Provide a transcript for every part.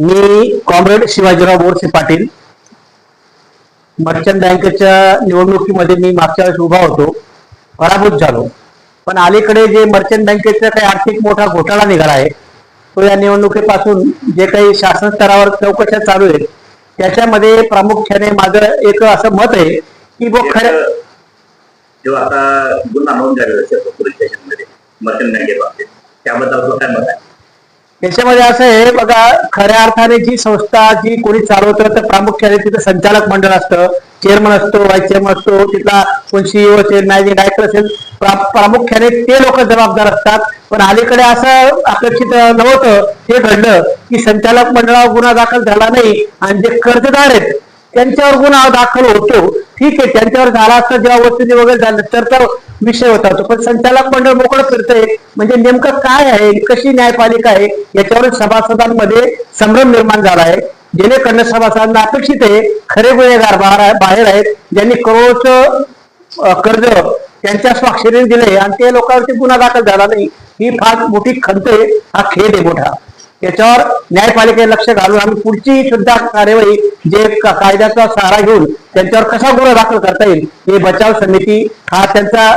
मी comrade Shivajirao Borse Patil. Merchant बँकेच्या निवडणुकीमध्ये मी मागच्या वेळेस उभा होतो. पराभूत झालो. पण अलीकडे जे मर्चंट बँकेचा काही आर्थिक मोठा घोटाळा निघाला आहे तो या निवडणुकीपासून जे काही शासन स्तरावर चौकशा चालू आहेत त्याच्यामध्ये प्रामुख्याने माझं एक असं मत आहे की बो खऱ्या जेव्हा आता गुन्हा नोंद झालेला मर्चंट बँकेबाबतीत त्याबद्दल काय मत याच्यामध्ये असं आहे बघा खऱ्या अर्थाने जी संस्था जी कोणी चालवतं तर प्रामुख्याने तिथं संचालक मंडळ असतं चेअरमन असतो व्हाईस चेअरमन असतो तिथला कोण सीईओ असेल मॅनेजिंग डायरेक्टर असेल प्रा- प्रामुख्याने ते लोक जबाबदार असतात. पण अलीकडे असं अपेक्षित नव्हतं हे घडलं की संचालक मंडळावर गुन्हा दाखल झाला नाही आणि जे कर्जदार आहेत त्यांच्यावर गुन्हा दाखल होतो. ठीक आहे त्यांच्यावर झाला असता जेव्हा वस्तुनी वगैरे झालं तर तर विषय होता तो. पण संचालक मंडळ मोकळं फिरतंय. म्हणजे नेमकं काय आहे? कशी न्यायपालिका आहे? याच्यावर सभासदांमध्ये संभ्रम निर्माण झाला आहे. जेणेकरून सभासदांना अपेक्षित आहे खरे गुन्हेगार बाहेर आहेत. ज्यांनी करोडचं कर्ज त्यांच्या स्वाक्षरीने दिले आणि ते लोकांवरती गुन्हा दाखल झाला नाही. ही फार मोठी खंत आहे. हा खेद आहे मोठा. याच्यावर न्यायपालिकेने लक्ष घालून आम्ही पुढची सुद्धा कार्यवाही जे कायद्याचा सहारा घेऊन त्यांच्यावर कसा गुन्हा दाखल करता येईल हे बचाव समिती हा त्यांचा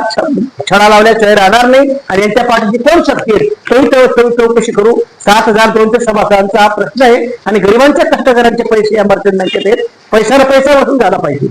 छडा लावल्याशिवाय राहणार नाही. आणि यांच्या पाठीची कोण शक्ती आहे? तोही चौ- चौकशी करू. सात हजार दोनशे सभासदांचा हा प्रश्न आहे. आणि गरिबांच्या कष्टकऱ्यांचे पैसे या मर्चंट बँकेत आहेत. पैशाला पैसा वसूल झाला पाहिजे.